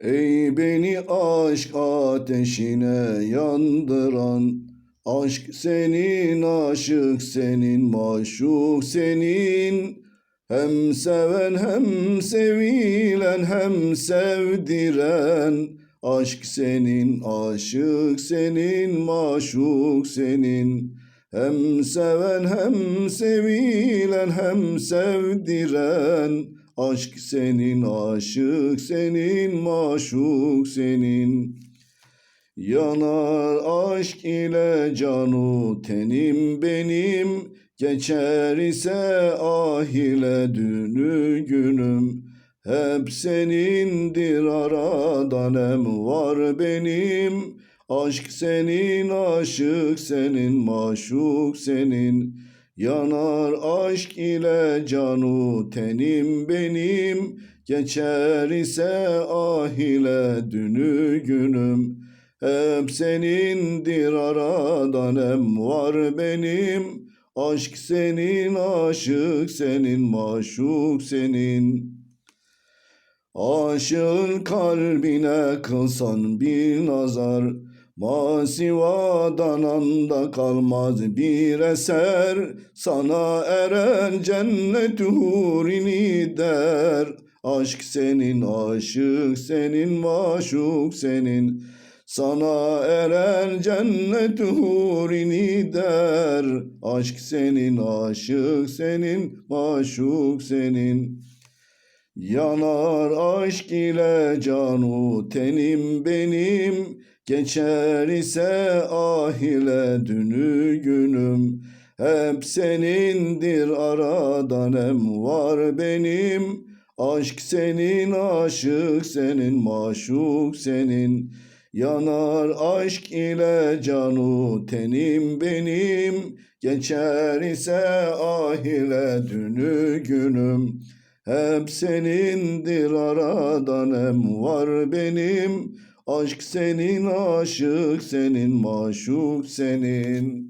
Ey beni aşk ateşine yandıran Aşk senin, aşık senin, maşuk senin. Hem seven hem sevilen hem sevdiren Aşk senin, aşık senin, maşuk senin Hem seven hem sevilen hem sevdiren Aşk senin, aşık senin, maşuk senin. Yanar aşk ile canu tenim benim, Geçer ise ah ile dünü günüm. Hep senindir aradan em var benim. Aşk senin, aşık senin, maşuk senin. Yanar aşk ile canu tenim benim. Geçer ise ah ile dünü günüm. Hep senindir aradan em var benim. Aşk senin, aşık senin, maşuk senin. Aşığın kalbine kılsan bir nazar, Masivadan anda kalmaz bir eser, Sana eren cennet hurini der. Aşk senin, aşık senin, maşuk senin, Sana eren cennet hurini der. Aşk senin, aşık senin, maşuk senin. Yanar aşk ile canu tenim benim Geçer ise ah ile dünü günüm. Hep senindir aradan em var benim. Aşk senin aşık senin maşuk senin. Yanar aşk ile canu tenim benim. Geçer ise ah ile dünü günüm. Hep senindir aradan em var benim Aşk senin, aşık senin, maşuk senin.